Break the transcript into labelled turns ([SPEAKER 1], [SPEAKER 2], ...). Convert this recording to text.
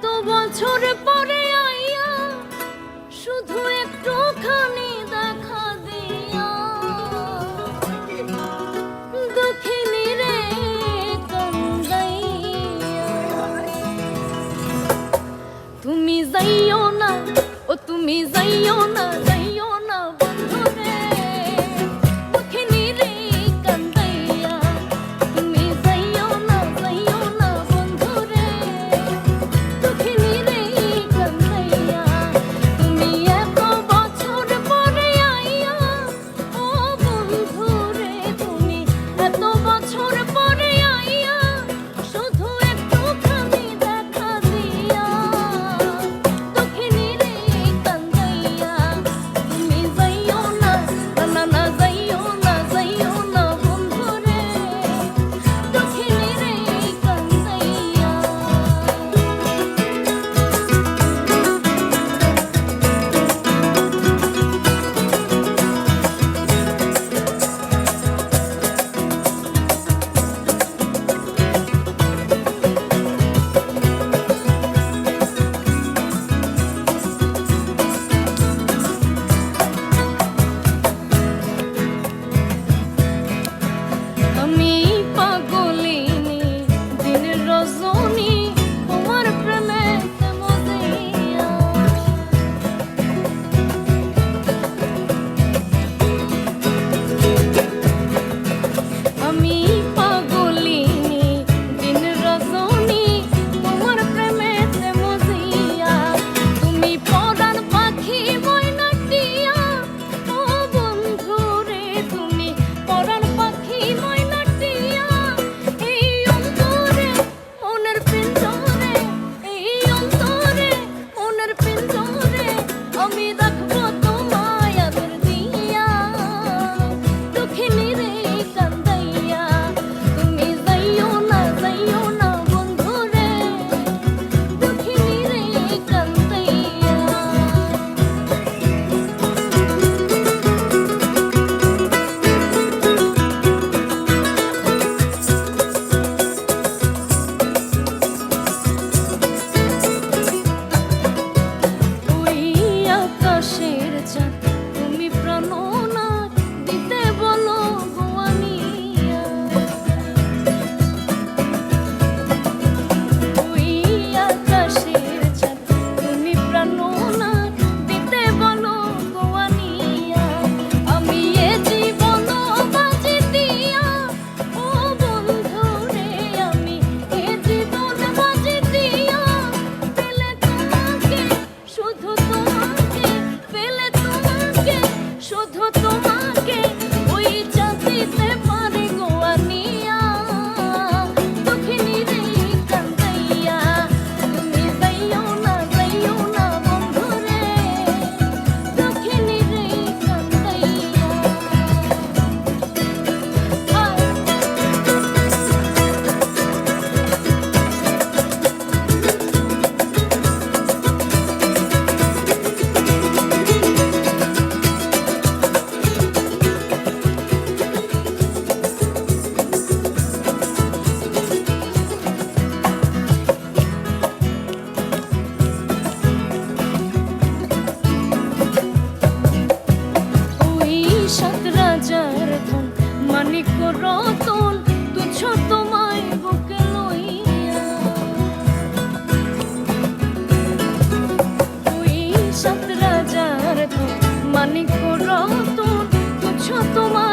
[SPEAKER 1] এত বছর পরে আইয়া শুধু একটু একটুখানি দেখা দিয়া। দক্ষিণী রে তুমি যাইও না, ও তুমি যাইও না রতন তুচ্ছ তোমায় বুকে লইয়া। তুই সাত রাজার মানিক রতন তুচ্ছ তোমায়